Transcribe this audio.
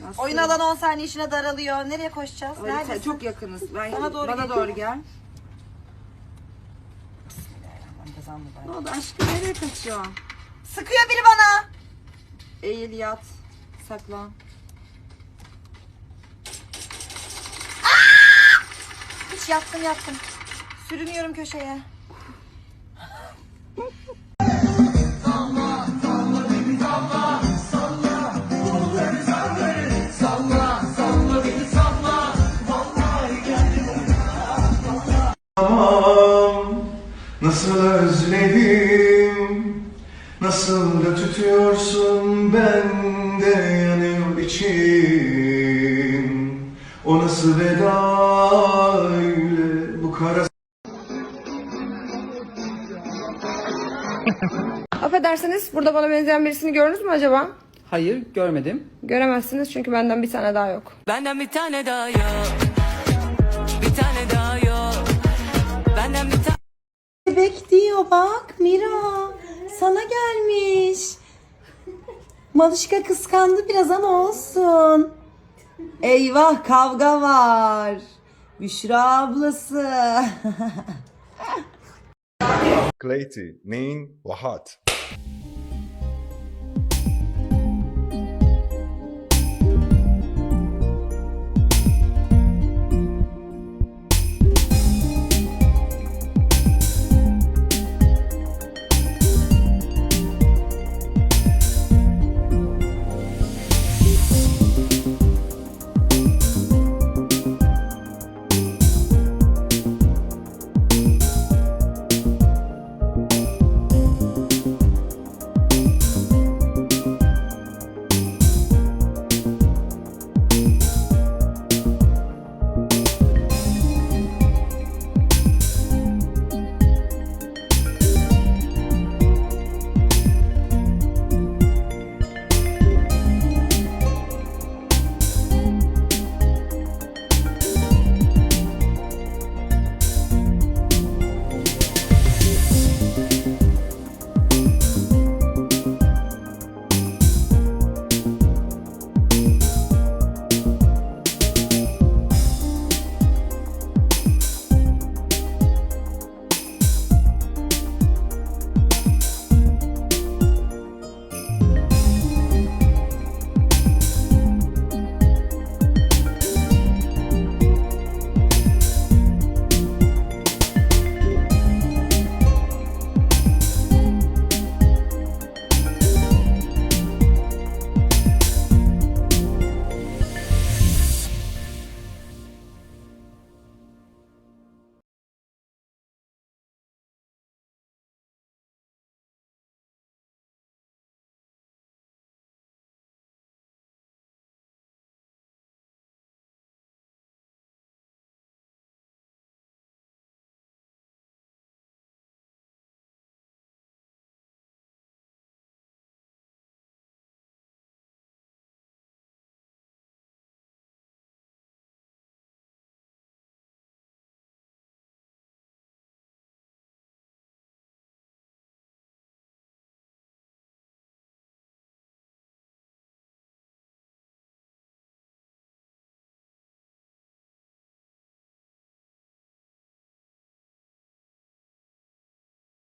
Nasıl? Oyun alanı 10 saniye içine daralıyor. Nereye koşacağız? Öyle Neredesin? çok yakınız. Ben, Bana doğru bana gel. doğru gel. Ne oldu aşkım nereye kaçıyorsun? Sıkıyor biri bana. Eğil yat. Saklan. Hiç yattım yattım. Sürünüyorum köşeye. nasıl özledim Nasıl da tutuyorsun bende yanıyor içim O nasıl veda öyle bu kara Affedersiniz burada bana benzeyen birisini gördünüz mü acaba? Hayır görmedim. Göremezsiniz çünkü benden bir tane daha yok. Benden bir tane daha yok. Bir tane daha yok bebek diyor bak Mira sana gelmiş. Malışka kıskandı biraz ama olsun. Eyvah kavga var. Büşra ablası. Clayty, Nin, Vahat.